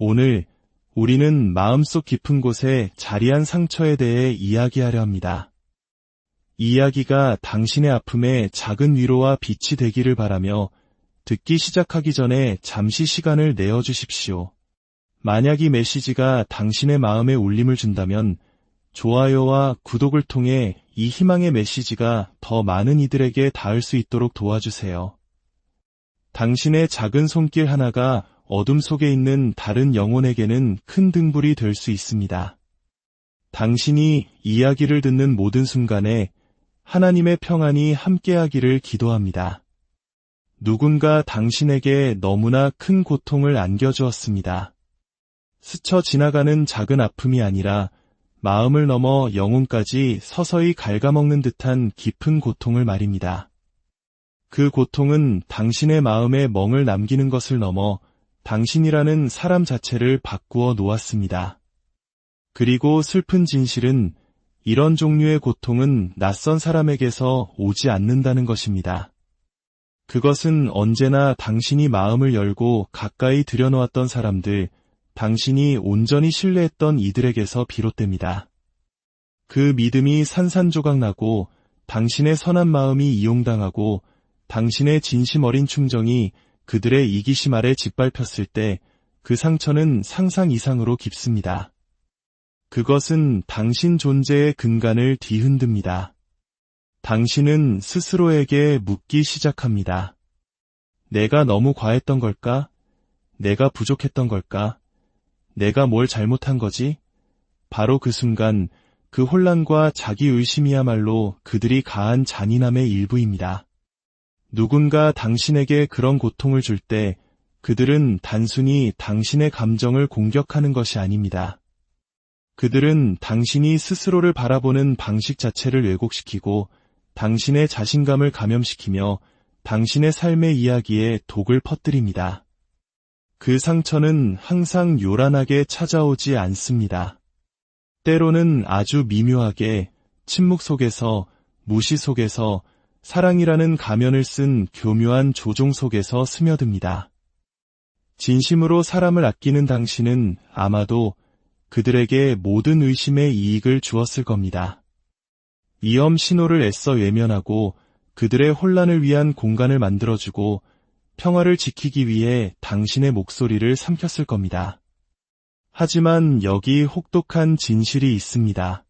오늘 우리는 마음속 깊은 곳에 자리한 상처에 대해 이야기하려 합니다. 이 이야기가 당신의 아픔에 작은 위로와 빛이 되기를 바라며 듣기 시작하기 전에 잠시 시간을 내어 주십시오. 만약 이 메시지가 당신의 마음에 울림을 준다면 좋아요와 구독을 통해 이 희망의 메시지가 더 많은 이들에게 닿을 수 있도록 도와주세요. 당신의 작은 손길 하나가 어둠 속에 있는 다른 영혼에게는 큰 등불이 될 수 있습니다. 당신이 이야기를 듣는 모든 순간에 하나님의 평안이 함께하기를 기도합니다. 누군가 당신에게 너무나 큰 고통을 안겨주었습니다. 스쳐 지나가는 작은 아픔이 아니라 마음을 넘어 영혼까지 서서히 갉아먹는 듯한 깊은 고통을 말입니다. 그 고통은 당신의 마음에 멍을 남기는 것을 넘어 당신이라는 사람 자체를 바꾸어 놓았습니다. 그리고 슬픈 진실은 이런 종류의 고통은 낯선 사람에게서 오지 않는다는 것입니다. 그것은 언제나 당신이 마음을 열고 가까이 들여놓았던 사람들, 당신이 온전히 신뢰했던 이들에게서 비롯됩니다. 그 믿음이 산산조각나고 당신의 선한 마음이 이용당하고 당신의 진심 어린 충정이 그들의 이기심 아래 짓밟혔을 때 그 상처는 상상 이상으로 깊습니다. 그것은 당신 존재의 근간을 뒤흔듭니다. 당신은 스스로에게 묻기 시작합니다. 내가 너무 과했던 걸까? 내가 부족했던 걸까? 내가 뭘 잘못한 거지? 바로 그 순간 그 혼란과 자기 의심이야말로 그들이 가한 잔인함의 일부입니다. 누군가 당신에게 그런 고통을 줄 때 그들은 단순히 당신의 감정을 공격하는 것이 아닙니다. 그들은 당신이 스스로를 바라보는 방식 자체를 왜곡시키고 당신의 자신감을 감염시키며 당신의 삶의 이야기에 독을 퍼뜨립니다. 그 상처는 항상 요란하게 찾아오지 않습니다. 때로는 아주 미묘하게 침묵 속에서 무시 속에서 사랑이라는 가면을 쓴 교묘한 조종 속에서 스며듭니다. 진심으로 사람을 아끼는 당신은 아마도 그들에게 모든 의심의 이익을 주었을 겁니다. 이엄 신호를 애써 외면하고 그들의 혼란을 위한 공간을 만들어주고 평화를 지키기 위해 당신의 목소리를 삼켰을 겁니다. 하지만 여기 혹독한 진실이 있습니다.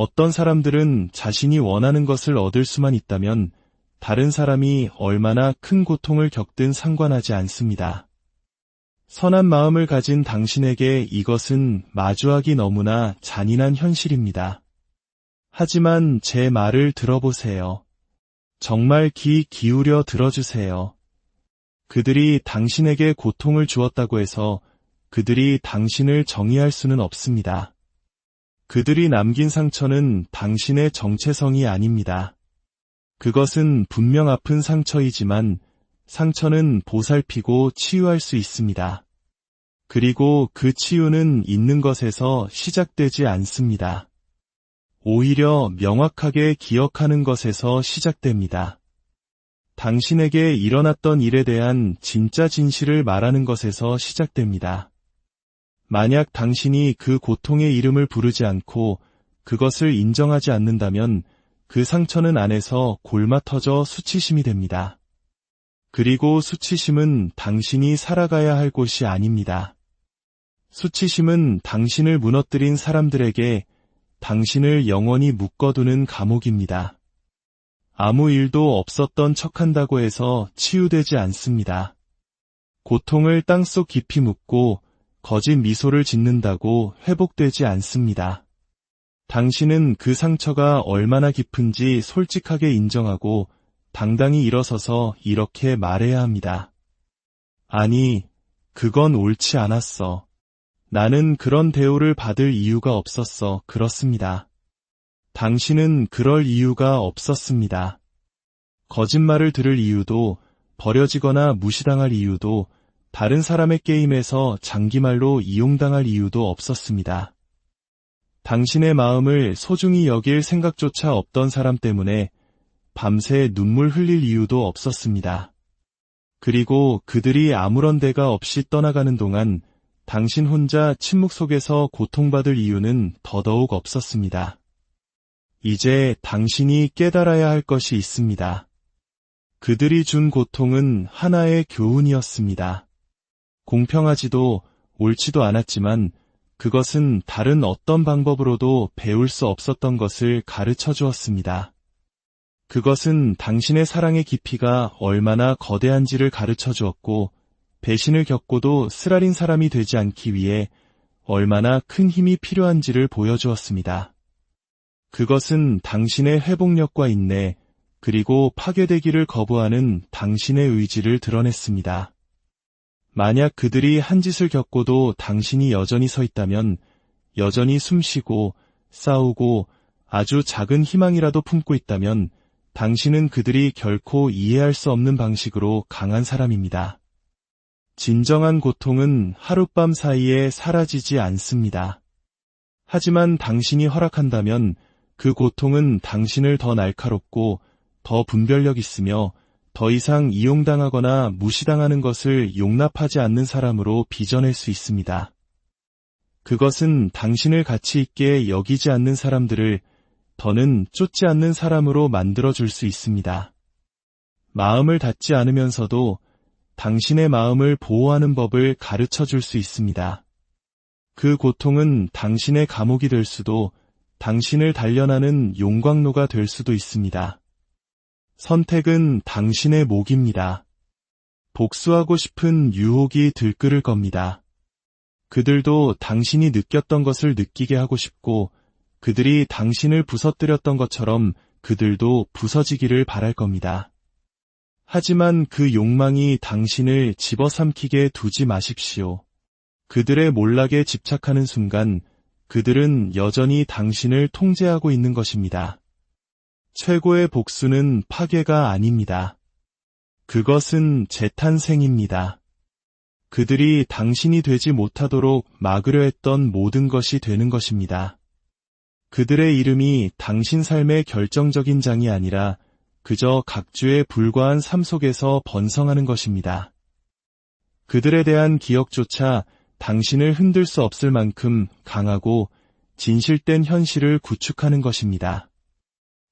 어떤 사람들은 자신이 원하는 것을 얻을 수만 있다면 다른 사람이 얼마나 큰 고통을 겪든 상관하지 않습니다. 선한 마음을 가진 당신에게 이것은 마주하기 너무나 잔인한 현실입니다. 하지만 제 말을 들어보세요. 정말 귀 기울여 들어주세요. 그들이 당신에게 고통을 주었다고 해서 그들이 당신을 정의할 수는 없습니다. 그들이 남긴 상처는 당신의 정체성이 아닙니다. 그것은 분명 아픈 상처이지만 상처는 보살피고 치유할 수 있습니다. 그리고 그 치유는 있는 것에서 시작되지 않습니다. 오히려 명확하게 기억하는 것에서 시작됩니다. 당신에게 일어났던 일에 대한 진짜 진실을 말하는 것에서 시작됩니다. 만약 당신이 그 고통의 이름을 부르지 않고 그것을 인정하지 않는다면 그 상처는 안에서 골마 터져 수치심이 됩니다. 그리고 수치심은 당신이 살아가야 할 곳이 아닙니다. 수치심은 당신을 무너뜨린 사람들에게 당신을 영원히 묶어두는 감옥입니다. 아무 일도 없었던 척한다고 해서 치유되지 않습니다. 고통을 땅속 깊이 묻고 거짓 미소를 짓는다고 회복되지 않습니다. 당신은 그 상처가 얼마나 깊은지 솔직하게 인정하고 당당히 일어서서 이렇게 말해야 합니다. 아니, 그건 옳지 않았어. 나는 그런 대우를 받을 이유가 없었어. 그렇습니다. 당신은 그럴 이유가 없었습니다. 거짓말을 들을 이유도 버려지거나 무시당할 이유도 다른 사람의 게임에서 장기말로 이용당할 이유도 없었습니다. 당신의 마음을 소중히 여길 생각조차 없던 사람 때문에 밤새 눈물 흘릴 이유도 없었습니다. 그리고 그들이 아무런 대가 없이 떠나가는 동안 당신 혼자 침묵 속에서 고통받을 이유는 더더욱 없었습니다. 이제 당신이 깨달아야 할 것이 있습니다. 그들이 준 고통은 하나의 교훈이었습니다. 공평하지도 옳지도 않았지만 그것은 다른 어떤 방법으로도 배울 수 없었던 것을 가르쳐 주었습니다. 그것은 당신의 사랑의 깊이가 얼마나 거대한지를 가르쳐 주었고 배신을 겪고도 쓰라린 사람이 되지 않기 위해 얼마나 큰 힘이 필요한지를 보여주었습니다. 그것은 당신의 회복력과 인내, 그리고 파괴되기를 거부하는 당신의 의지를 드러냈습니다. 만약 그들이 한 짓을 겪고도 당신이 여전히 서 있다면, 여전히 숨쉬고, 싸우고, 아주 작은 희망이라도 품고 있다면, 당신은 그들이 결코 이해할 수 없는 방식으로 강한 사람입니다. 진정한 고통은 하룻밤 사이에 사라지지 않습니다. 하지만 당신이 허락한다면 그 고통은 당신을 더 날카롭고 더 분별력 있으며 더 이상 이용당하거나 무시당하는 것을 용납하지 않는 사람으로 빚어낼 수 있습니다. 그것은 당신을 가치 있게 여기지 않는 사람들을 더는 쫓지 않는 사람으로 만들어줄 수 있습니다. 마음을 닫지 않으면서도 당신의 마음을 보호하는 법을 가르쳐 줄 수 있습니다. 그 고통은 당신의 감옥이 될 수도 당신을 단련하는 용광로가 될 수도 있습니다. 선택은 당신의 목입니다. 복수하고 싶은 유혹이 들끓을 겁니다. 그들도 당신이 느꼈던 것을 느끼게 하고 싶고 그들이 당신을 부서뜨렸던 것처럼 그들도 부서지기를 바랄 겁니다. 하지만 그 욕망이 당신을 집어삼키게 두지 마십시오. 그들의 몰락에 집착하는 순간 그들은 여전히 당신을 통제하고 있는 것입니다. 최고의 복수는 파괴가 아닙니다. 그것은 재탄생입니다. 그들이 당신이 되지 못하도록 막으려 했던 모든 것이 되는 것입니다. 그들의 이름이 당신 삶의 결정적인 장이 아니라 그저 각주에 불과한 삶 속에서 번성하는 것입니다. 그들에 대한 기억조차 당신을 흔들 수 없을 만큼 강하고 진실된 현실을 구축하는 것입니다.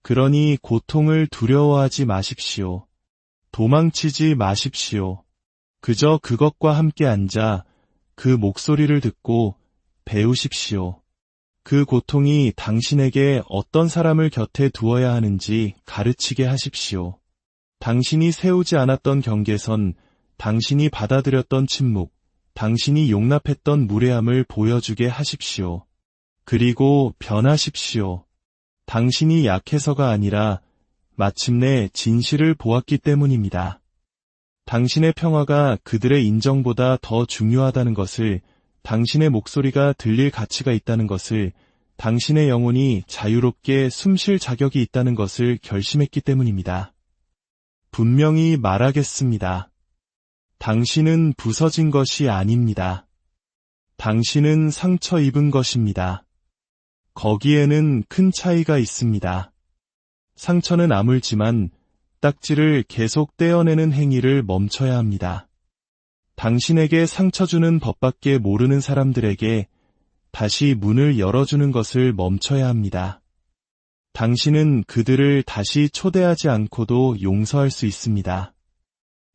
그러니 고통을 두려워하지 마십시오. 도망치지 마십시오. 그저 그것과 함께 앉아 그 목소리를 듣고 배우십시오. 그 고통이 당신에게 어떤 사람을 곁에 두어야 하는지 가르치게 하십시오. 당신이 세우지 않았던 경계선, 당신이 받아들였던 침묵, 당신이 용납했던 무례함을 보여주게 하십시오. 그리고 변하십시오. 당신이 약해서가 아니라 마침내 진실을 보았기 때문입니다. 당신의 평화가 그들의 인정보다 더 중요하다는 것을 당신의 목소리가 들릴 가치가 있다는 것을 당신의 영혼이 자유롭게 숨쉴 자격이 있다는 것을 결심했기 때문입니다. 분명히 말하겠습니다. 당신은 부서진 것이 아닙니다. 당신은 상처 입은 것입니다. 거기에는 큰 차이가 있습니다. 상처는 아물지만 딱지를 계속 떼어내는 행위를 멈춰야 합니다. 당신에게 상처 주는 법밖에 모르는 사람들에게 다시 문을 열어주는 것을 멈춰야 합니다. 당신은 그들을 다시 초대하지 않고도 용서할 수 있습니다.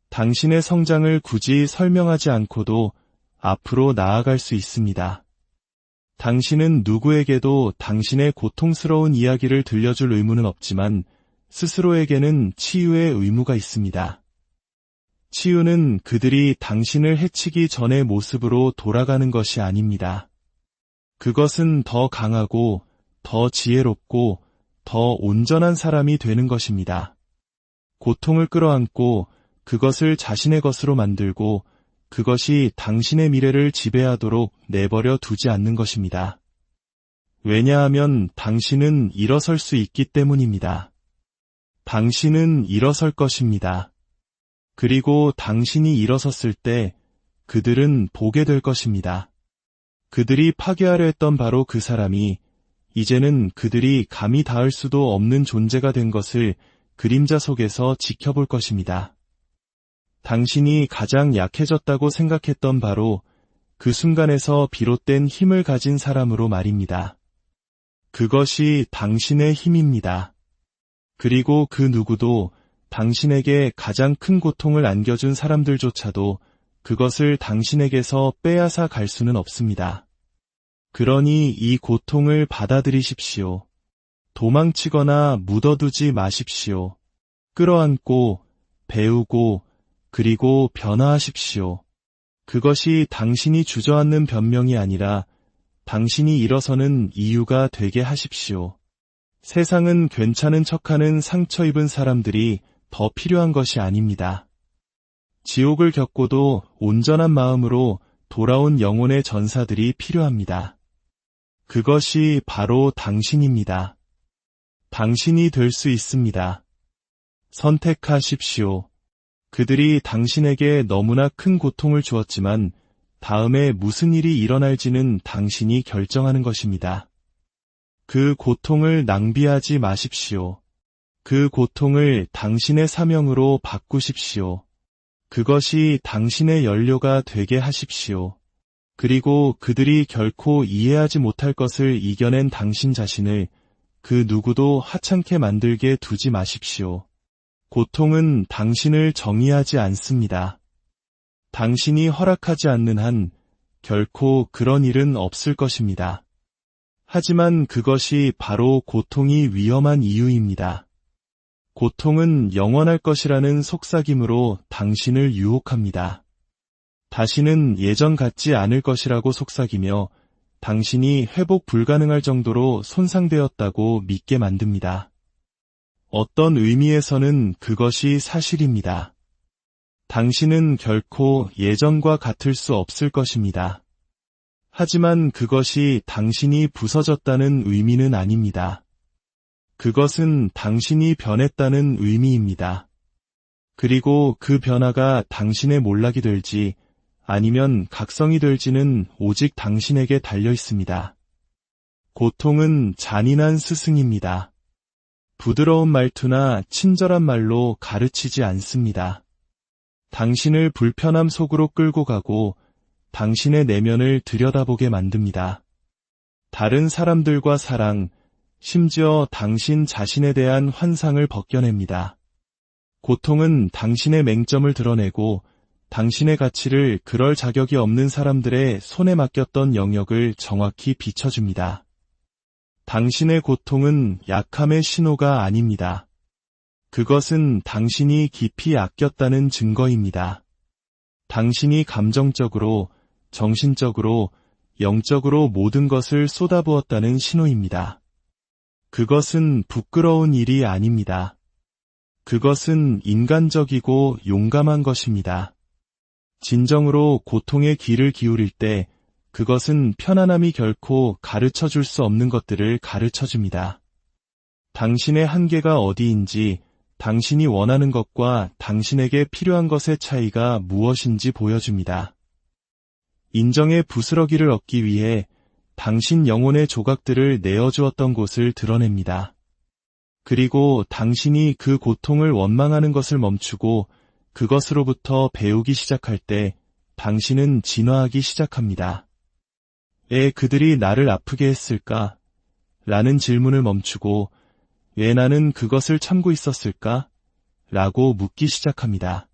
당신의 성장을 굳이 설명하지 않고도 앞으로 나아갈 수 있습니다. 당신은 누구에게도 당신의 고통스러운 이야기를 들려줄 의무는 없지만 스스로에게는 치유의 의무가 있습니다. 치유는 그들이 당신을 해치기 전의 모습으로 돌아가는 것이 아닙니다. 그것은 더 강하고 더 지혜롭고 더 온전한 사람이 되는 것입니다. 고통을 끌어안고 그것을 자신의 것으로 만들고 그것이 당신의 미래를 지배하도록 내버려 두지 않는 것입니다. 왜냐하면 당신은 일어설 수 있기 때문입니다. 당신은 일어설 것입니다. 그리고 당신이 일어섰을 때 그들은 보게 될 것입니다. 그들이 파괴하려 했던 바로 그 사람이 이제는 그들이 감히 닿을 수도 없는 존재가 된 것을 그림자 속에서 지켜볼 것입니다. 당신이 가장 약해졌다고 생각했던 바로 그 순간에서 비롯된 힘을 가진 사람으로 말입니다. 그것이 당신의 힘입니다. 그리고 그 누구도 당신에게 가장 큰 고통을 안겨준 사람들조차도 그것을 당신에게서 빼앗아 갈 수는 없습니다. 그러니 이 고통을 받아들이십시오. 도망치거나 묻어두지 마십시오. 끌어안고, 배우고, 그리고 변화하십시오. 그것이 당신이 주저앉는 변명이 아니라 당신이 일어서는 이유가 되게 하십시오. 세상은 괜찮은 척하는 상처 입은 사람들이 더 필요한 것이 아닙니다. 지옥을 겪고도 온전한 마음으로 돌아온 영혼의 전사들이 필요합니다. 그것이 바로 당신입니다. 당신이 될 수 있습니다. 선택하십시오. 그들이 당신에게 너무나 큰 고통을 주었지만 다음에 무슨 일이 일어날지는 당신이 결정하는 것입니다. 그 고통을 낭비하지 마십시오. 그 고통을 당신의 사명으로 바꾸십시오. 그것이 당신의 연료가 되게 하십시오. 그리고 그들이 결코 이해하지 못할 것을 이겨낸 당신 자신을 그 누구도 하찮게 만들게 두지 마십시오. 고통은 당신을 정의하지 않습니다. 당신이 허락하지 않는 한 결코 그런 일은 없을 것입니다. 하지만 그것이 바로 고통이 위험한 이유입니다. 고통은 영원할 것이라는 속삭임으로 당신을 유혹합니다. 다시는 예전 같지 않을 것이라고 속삭이며 당신이 회복 불가능할 정도로 손상되었다고 믿게 만듭니다. 어떤 의미에서는 그것이 사실입니다. 당신은 결코 예전과 같을 수 없을 것입니다. 하지만 그것이 당신이 부서졌다는 의미는 아닙니다. 그것은 당신이 변했다는 의미입니다. 그리고 그 변화가 당신의 몰락이 될지 아니면 각성이 될지는 오직 당신에게 달려 있습니다. 고통은 잔인한 스승입니다. 부드러운 말투나 친절한 말로 가르치지 않습니다. 당신을 불편함 속으로 끌고 가고 당신의 내면을 들여다보게 만듭니다. 다른 사람들과 사랑, 심지어 당신 자신에 대한 환상을 벗겨냅니다. 고통은 당신의 맹점을 드러내고 당신의 가치를 그럴 자격이 없는 사람들의 손에 맡겼던 영역을 정확히 비춰줍니다. 당신의 고통은 약함의 신호가 아닙니다. 그것은 당신이 깊이 아꼈다는 증거입니다. 당신이 감정적으로, 정신적으로, 영적으로 모든 것을 쏟아부었다는 신호입니다. 그것은 부끄러운 일이 아닙니다. 그것은 인간적이고 용감한 것입니다. 진정으로 고통의 귀를 기울일 때 그것은 편안함이 결코 가르쳐 줄 수 없는 것들을 가르쳐 줍니다. 당신의 한계가 어디인지, 당신이 원하는 것과 당신에게 필요한 것의 차이가 무엇인지 보여줍니다. 인정의 부스러기를 얻기 위해 당신 영혼의 조각들을 내어주었던 곳을 드러냅니다. 그리고 당신이 그 고통을 원망하는 것을 멈추고 그것으로부터 배우기 시작할 때 당신은 진화하기 시작합니다. 왜 그들이 나를 아프게 했을까? 라는 질문을 멈추고 왜 나는 그것을 참고 있었을까? 라고 묻기 시작합니다.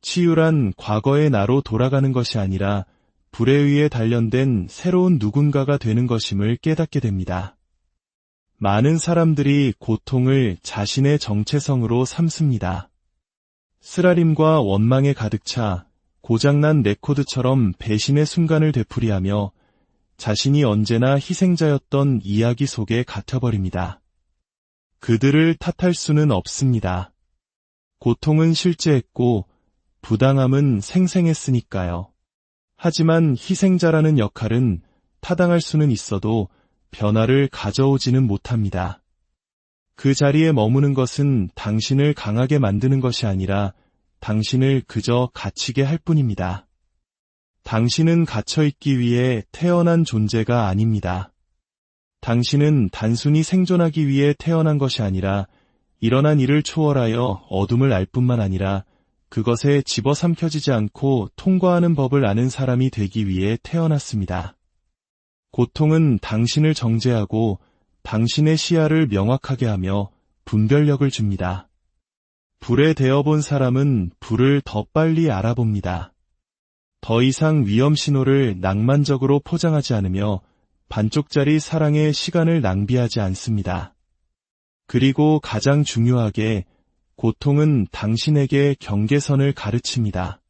치유란 과거의 나로 돌아가는 것이 아니라 불에 의해 단련된 새로운 누군가가 되는 것임을 깨닫게 됩니다. 많은 사람들이 고통을 자신의 정체성으로 삼습니다. 쓰라림과 원망에 가득 차 고장난 레코드처럼 배신의 순간을 되풀이하며 자신이 언제나 희생자였던 이야기 속에 갇혀버립니다. 그들을 탓할 수는 없습니다. 고통은 실제했고 부당함은 생생했으니까요. 하지만 희생자라는 역할은 타당할 수는 있어도 변화를 가져오지는 못합니다. 그 자리에 머무는 것은 당신을 강하게 만드는 것이 아니라 당신을 그저 갇히게 할 뿐입니다. 당신은 갇혀있기 위해 태어난 존재가 아닙니다. 당신은 단순히 생존하기 위해 태어난 것이 아니라 일어난 일을 초월하여 어둠을 알 뿐만 아니라 그것에 집어삼켜지지 않고 통과하는 법을 아는 사람이 되기 위해 태어났습니다. 고통은 당신을 정죄하고 당신의 시야를 명확하게 하며 분별력을 줍니다. 불에 대어본 사람은 불을 더 빨리 알아봅니다. 더 이상 위험 신호를 낭만적으로 포장하지 않으며 반쪽짜리 사랑의 시간을 낭비하지 않습니다. 그리고 가장 중요하게 고통은 당신에게 경계선을 가르칩니다.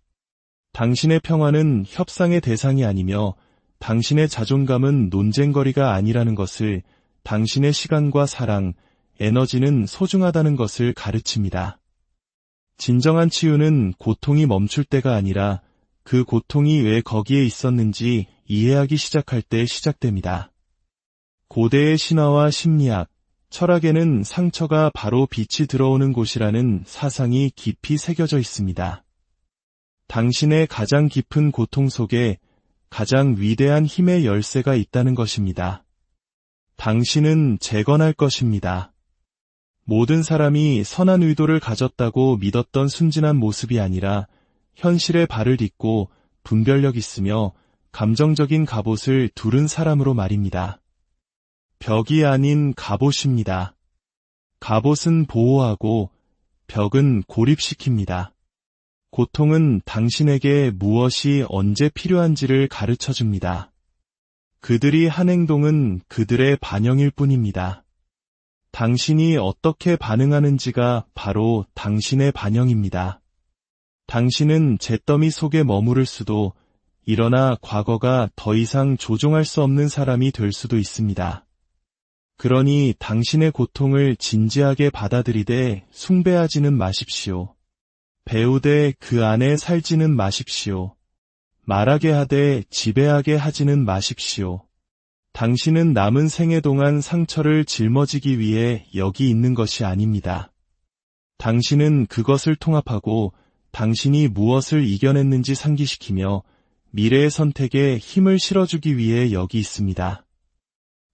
당신의 평화는 협상의 대상이 아니며 당신의 자존감은 논쟁거리가 아니라는 것을 당신의 시간과 사랑, 에너지는 소중하다는 것을 가르칩니다. 진정한 치유는 고통이 멈출 때가 아니라 그 고통이 왜 거기에 있었는지 이해하기 시작할 때 시작됩니다. 고대의 신화와 심리학, 철학에는 상처가 바로 빛이 들어오는 곳이라는 사상이 깊이 새겨져 있습니다. 당신의 가장 깊은 고통 속에 가장 위대한 힘의 열쇠가 있다는 것입니다. 당신은 재건할 것입니다. 모든 사람이 선한 의도를 가졌다고 믿었던 순진한 모습이 아니라 현실에 발을 딛고 분별력 있으며 감정적인 갑옷을 두른 사람으로 말입니다. 벽이 아닌 갑옷입니다. 갑옷은 보호하고 벽은 고립시킵니다. 고통은 당신에게 무엇이 언제 필요한지를 가르쳐 줍니다. 그들이 한 행동은 그들의 반영일 뿐입니다. 당신이 어떻게 반응하는지가 바로 당신의 반영입니다. 당신은 잿더미 속에 머무를 수도 일어나 과거가 더 이상 조종할 수 없는 사람이 될 수도 있습니다. 그러니 당신의 고통을 진지하게 받아들이되 숭배하지는 마십시오. 배우되 그 안에 살지는 마십시오. 말하게 하되 지배하게 하지는 마십시오. 당신은 남은 생애 동안 상처를 짊어지기 위해 여기 있는 것이 아닙니다. 당신은 그것을 통합하고 당신이 무엇을 이겨냈는지 상기시키며 미래의 선택에 힘을 실어주기 위해 여기 있습니다.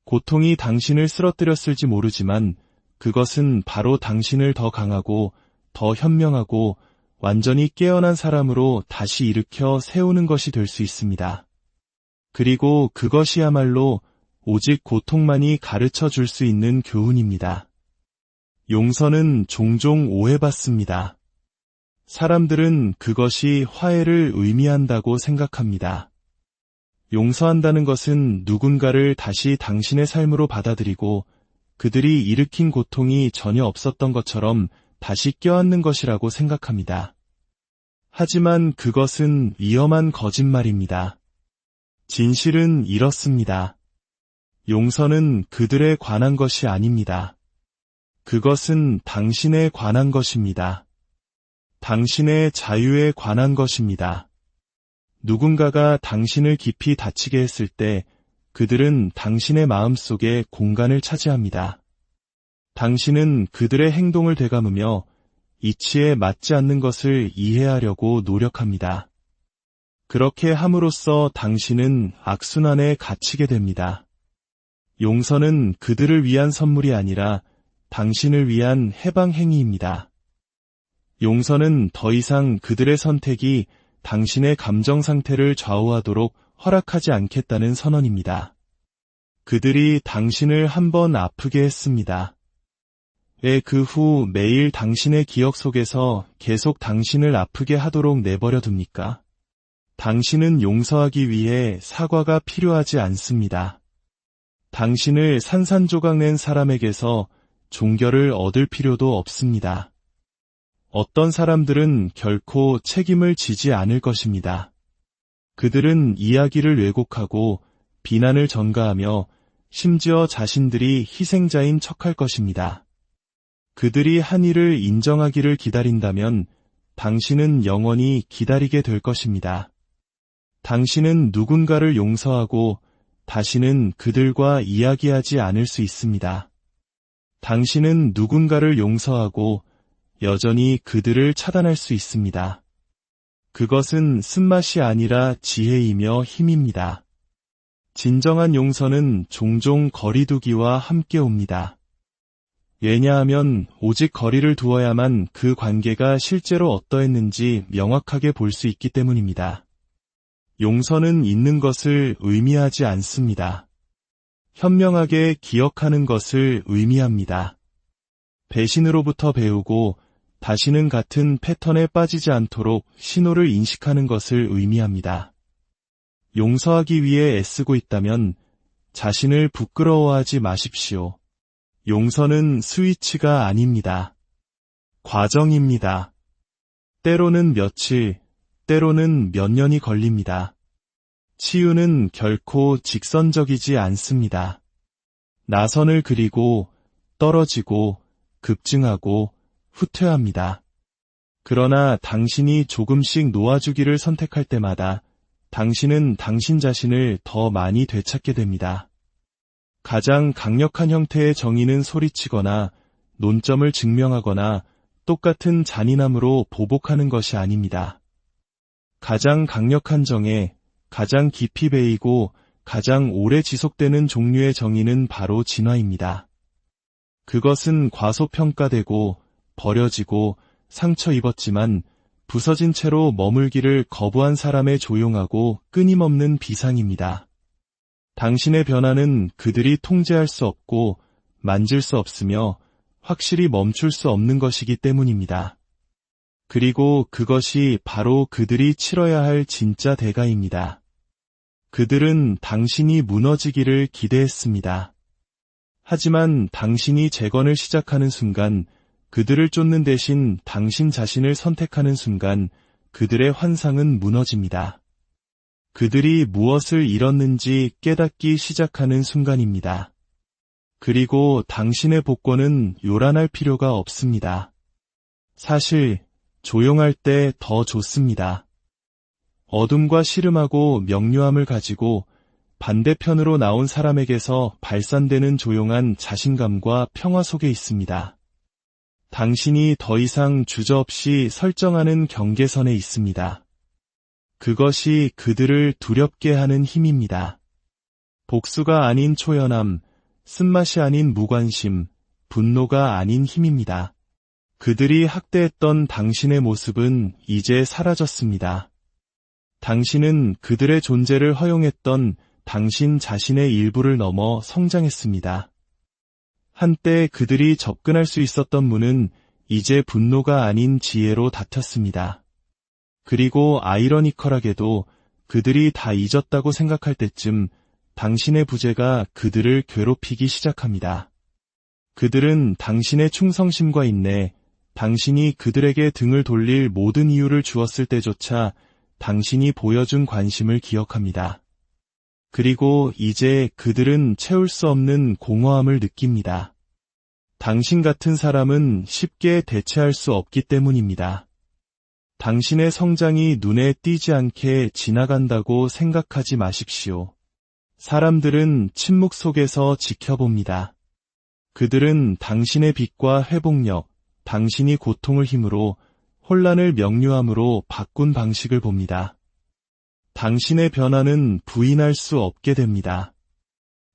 고통이 당신을 쓰러뜨렸을지 모르지만 그것은 바로 당신을 더 강하고 더 현명하고 완전히 깨어난 사람으로 다시 일으켜 세우는 것이 될 수 있습니다. 그리고 그것이야말로 오직 고통만이 가르쳐 줄 수 있는 교훈입니다. 용서는 종종 오해받습니다. 사람들은 그것이 화해를 의미한다고 생각합니다. 용서한다는 것은 누군가를 다시 당신의 삶으로 받아들이고 그들이 일으킨 고통이 전혀 없었던 것처럼 다시 껴안는 것이라고 생각합니다. 하지만 그것은 위험한 거짓말입니다. 진실은 이렇습니다. 용서는 그들에 관한 것이 아닙니다. 그것은 당신에 관한 것입니다. 당신의 자유에 관한 것입니다. 누군가가 당신을 깊이 다치게 했을 때 그들은 당신의 마음 속에 공간을 차지합니다. 당신은 그들의 행동을 되감으며 이치에 맞지 않는 것을 이해하려고 노력합니다. 그렇게 함으로써 당신은 악순환에 갇히게 됩니다. 용서는 그들을 위한 선물이 아니라 당신을 위한 해방 행위입니다. 용서는 더 이상 그들의 선택이 당신의 감정 상태를 좌우하도록 허락하지 않겠다는 선언입니다. 그들이 당신을 한번 아프게 했습니다. 왜그후 매일 당신의 기억 속에서 계속 당신을 아프게 하도록 내버려 둡니까? 당신은 용서하기 위해 사과가 필요하지 않습니다. 당신을 산산조각 낸 사람에게서 종결을 얻을 필요도 없습니다. 어떤 사람들은 결코 책임을 지지 않을 것입니다. 그들은 이야기를 왜곡하고 비난을 전가하며 심지어 자신들이 희생자인 척할 것입니다. 그들이 한 일을 인정하기를 기다린다면 당신은 영원히 기다리게 될 것입니다. 당신은 누군가를 용서하고 다시는 그들과 이야기하지 않을 수 있습니다. 당신은 누군가를 용서하고 여전히 그들을 차단할 수 있습니다. 그것은 쓴맛이 아니라 지혜이며 힘입니다. 진정한 용서는 종종 거리두기와 함께 옵니다. 왜냐하면 오직 거리를 두어야만 그 관계가 실제로 어떠했는지 명확하게 볼 수 있기 때문입니다. 용서는 있는 것을 의미하지 않습니다. 현명하게 기억하는 것을 의미합니다. 배신으로부터 배우고 다시는 같은 패턴에 빠지지 않도록 신호를 인식하는 것을 의미합니다. 용서하기 위해 애쓰고 있다면 자신을 부끄러워하지 마십시오. 용서는 스위치가 아닙니다. 과정입니다. 때로는 며칠, 때로는 몇 년이 걸립니다. 치유는 결코 직선적이지 않습니다. 나선을 그리고 떨어지고 급증하고 후퇴합니다. 그러나 당신이 조금씩 놓아주기를 선택할 때마다 당신은 당신 자신을 더 많이 되찾게 됩니다. 가장 강력한 형태의 정의는 소리치거나 논점을 증명하거나 똑같은 잔인함으로 보복하는 것이 아닙니다. 가장 강력한 정의, 가장 깊이 배이고 가장 오래 지속되는 종류의 정의는 바로 진화입니다. 그것은 과소평가되고 버려지고 상처 입었지만 부서진 채로 머물기를 거부한 사람의 조용하고 끊임없는 비상입니다. 당신의 변화는 그들이 통제할 수 없고 만질 수 없으며 확실히 멈출 수 없는 것이기 때문입니다. 그리고 그것이 바로 그들이 치러야 할 진짜 대가입니다. 그들은 당신이 무너지기를 기대했습니다. 하지만 당신이 재건을 시작하는 순간 그들을 쫓는 대신 당신 자신을 선택하는 순간 그들의 환상은 무너집니다. 그들이 무엇을 잃었는지 깨닫기 시작하는 순간입니다. 그리고 당신의 복권은 요란할 필요가 없습니다. 사실 조용할 때 더 좋습니다. 어둠과 시름하고 명료함을 가지고 반대편으로 나온 사람에게서 발산되는 조용한 자신감과 평화 속에 있습니다. 당신이 더 이상 주저없이 설정하는 경계선에 있습니다. 그것이 그들을 두렵게 하는 힘입니다. 복수가 아닌 초연함, 쓴맛이 아닌 무관심, 분노가 아닌 힘입니다. 그들이 학대했던 당신의 모습은 이제 사라졌습니다. 당신은 그들의 존재를 허용했던 당신 자신의 일부를 넘어 성장했습니다. 한때 그들이 접근할 수 있었던 문은 이제 분노가 아닌 지혜로 닫혔습니다. 그리고 아이러니컬하게도 그들이 다 잊었다고 생각할 때쯤 당신의 부재가 그들을 괴롭히기 시작합니다. 그들은 당신의 충성심과 인내, 당신이 그들에게 등을 돌릴 모든 이유를 주었을 때조차 당신이 보여준 관심을 기억합니다. 그리고 이제 그들은 채울 수 없는 공허함을 느낍니다. 당신 같은 사람은 쉽게 대체할 수 없기 때문입니다. 당신의 성장이 눈에 띄지 않게 지나간다고 생각하지 마십시오. 사람들은 침묵 속에서 지켜봅니다. 그들은 당신의 빛과 회복력, 당신이 고통을 힘으로 혼란을 명료함으로 바꾼 방식을 봅니다. 당신의 변화는 부인할 수 없게 됩니다.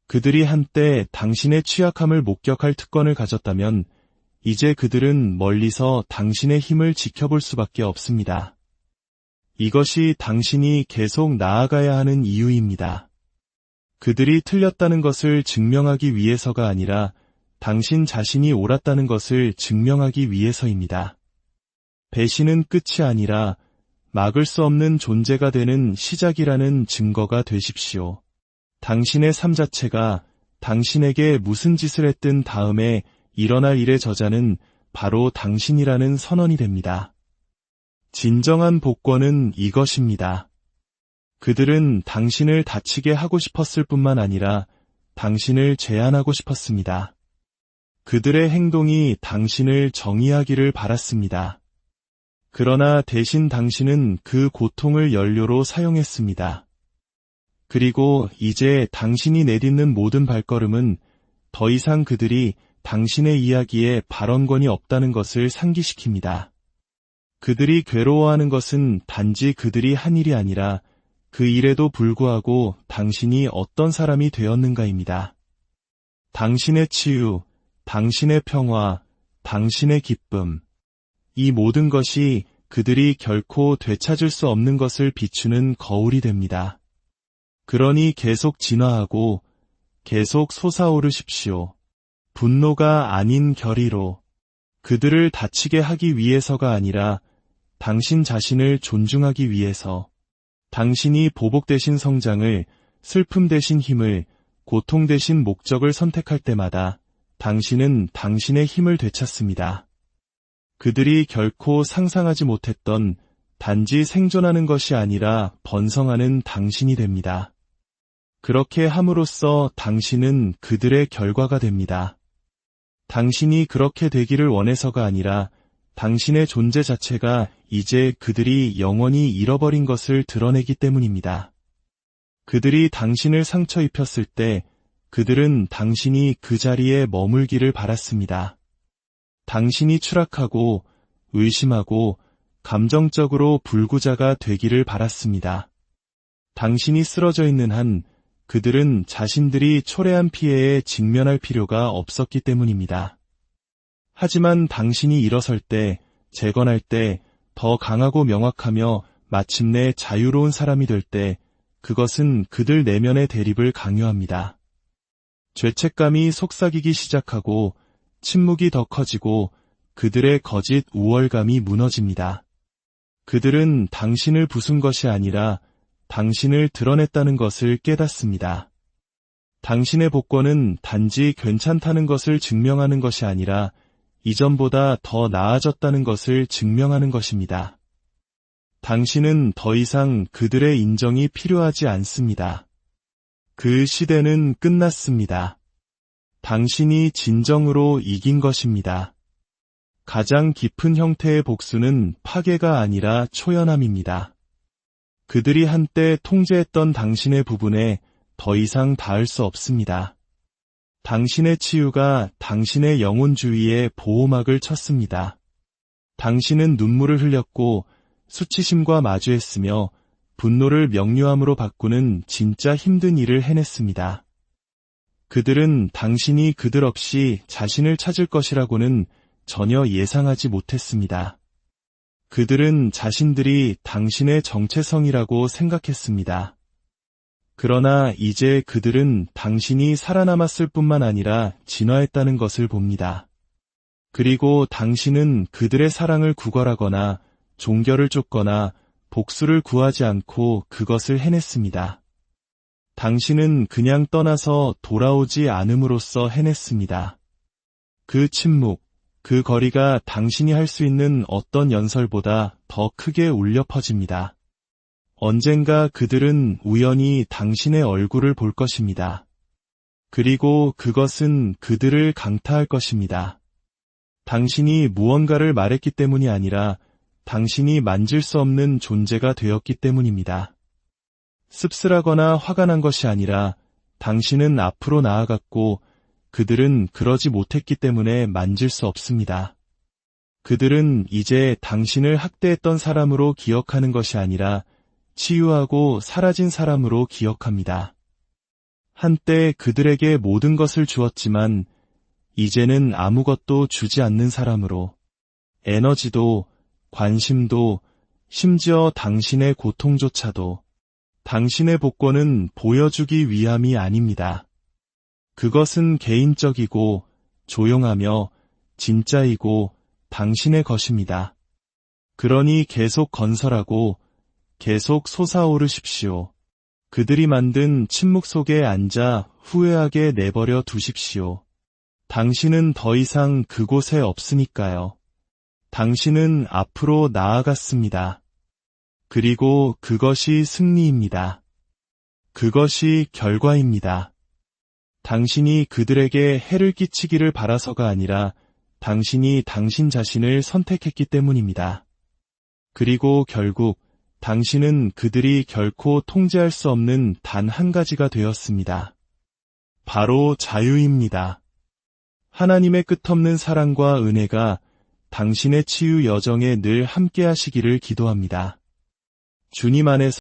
그들이 한때 당신의 취약함을 목격할 특권을 가졌다면 이제 그들은 멀리서 당신의 힘을 지켜볼 수밖에 없습니다. 이것이 당신이 계속 나아가야 하는 이유입니다. 그들이 틀렸다는 것을 증명하기 위해서가 아니라 당신 자신이 옳았다는 것을 증명하기 위해서입니다. 배신은 끝이 아니라 막을 수 없는 존재가 되는 시작이라는 증거가 되십시오. 당신의 삶 자체가 당신에게 무슨 짓을 했든 다음에 일어날 일의 저자는 바로 당신이라는 선언이 됩니다. 진정한 복권은 이것입니다. 그들은 당신을 다치게 하고 싶었을 뿐만 아니라 당신을 제한하고 싶었습니다. 그들의 행동이 당신을 정의하기를 바랐습니다. 그러나 대신 당신은 그 고통을 연료로 사용했습니다. 그리고 이제 당신이 내딛는 모든 발걸음은 더 이상 그들이 당신의 이야기에 발언권이 없다는 것을 상기시킵니다. 그들이 괴로워하는 것은 단지 그들이 한 일이 아니라 그 일에도 불구하고 당신이 어떤 사람이 되었는가입니다. 당신의 치유, 당신의 평화, 당신의 기쁨. 이 모든 것이 그들이 결코 되찾을 수 없는 것을 비추는 거울이 됩니다. 그러니 계속 진화하고 계속 솟아오르십시오. 분노가 아닌 결의로 그들을 다치게 하기 위해서가 아니라 당신 자신을 존중하기 위해서 당신이 보복 대신 성장을 슬픔 대신 힘을 고통 대신 목적을 선택할 때마다 당신은 당신의 힘을 되찾습니다. 그들이 결코 상상하지 못했던 단지 생존하는 것이 아니라 번성하는 당신이 됩니다. 그렇게 함으로써 당신은 그들의 결과가 됩니다. 당신이 그렇게 되기를 원해서가 아니라 당신의 존재 자체가 이제 그들이 영원히 잃어버린 것을 드러내기 때문입니다. 그들이 당신을 상처 입혔을 때 그들은 당신이 그 자리에 머물기를 바랐습니다. 당신이 추락하고 의심하고 감정적으로 불구자가 되기를 바랐습니다. 당신이 쓰러져 있는 한 그들은 자신들이 초래한 피해에 직면할 필요가 없었기 때문입니다. 하지만 당신이 일어설 때, 재건할 때, 더 강하고 명확하며 마침내 자유로운 사람이 될 때, 그것은 그들 내면의 대립을 강요합니다. 죄책감이 속삭이기 시작하고, 침묵이 더 커지고, 그들의 거짓 우월감이 무너집니다. 그들은 당신을 부순 것이 아니라 당신을 드러냈다는 것을 깨닫습니다. 당신의 복권은 단지 괜찮다는 것을 증명하는 것이 아니라 이전보다 더 나아졌다는 것을 증명하는 것입니다. 당신은 더 이상 그들의 인정이 필요하지 않습니다. 그 시대는 끝났습니다. 당신이 진정으로 이긴 것입니다. 가장 깊은 형태의 복수는 파괴가 아니라 초연함입니다. 그들이 한때 통제했던 당신의 부분에 더 이상 닿을 수 없습니다. 당신의 치유가 당신의 영혼 주위에 보호막을 쳤습니다. 당신은 눈물을 흘렸고 수치심과 마주했으며 분노를 명료함으로 바꾸는 진짜 힘든 일을 해냈습니다. 그들은 당신이 그들 없이 자신을 찾을 것이라고는 전혀 예상하지 못했습니다. 그들은 자신들이 당신의 정체성이라고 생각했습니다. 그러나 이제 그들은 당신이 살아남았을 뿐만 아니라 진화했다는 것을 봅니다. 그리고 당신은 그들의 사랑을 구걸하거나 종결을 쫓거나 복수를 구하지 않고 그것을 해냈습니다. 당신은 그냥 떠나서 돌아오지 않음으로써 해냈습니다. 그 침묵, 그 거리가 당신이 할 수 있는 어떤 연설보다 더 크게 울려 퍼집니다. 언젠가 그들은 우연히 당신의 얼굴을 볼 것입니다. 그리고 그것은 그들을 강타할 것입니다. 당신이 무언가를 말했기 때문이 아니라 당신이 만질 수 없는 존재가 되었기 때문입니다. 씁쓸하거나 화가 난 것이 아니라 당신은 앞으로 나아갔고 그들은 그러지 못했기 때문에 만질 수 없습니다. 그들은 이제 당신을 학대했던 사람으로 기억하는 것이 아니라 치유하고 사라진 사람으로 기억합니다. 한때 그들에게 모든 것을 주었지만 이제는 아무것도 주지 않는 사람으로 에너지도 관심도 심지어 당신의 고통조차도 당신의 복권은 보여주기 위함이 아닙니다. 그것은 개인적이고 조용하며 진짜이고 당신의 것입니다. 그러니 계속 건설하고 계속 솟아오르십시오. 그들이 만든 침묵 속에 앉아 후회하게 내버려 두십시오. 당신은 더 이상 그곳에 없으니까요. 당신은 앞으로 나아갔습니다. 그리고 그것이 승리입니다. 그것이 결과입니다. 당신이 그들에게 해를 끼치기를 바라서가 아니라 당신이 당신 자신을 선택했기 때문입니다. 그리고 결국 당신은 그들이 결코 통제할 수 없는 단 한 가지가 되었습니다. 바로 자유입니다. 하나님의 끝없는 사랑과 은혜가 당신의 치유 여정에 늘 함께 하시기를 기도합니다. 주님 안에서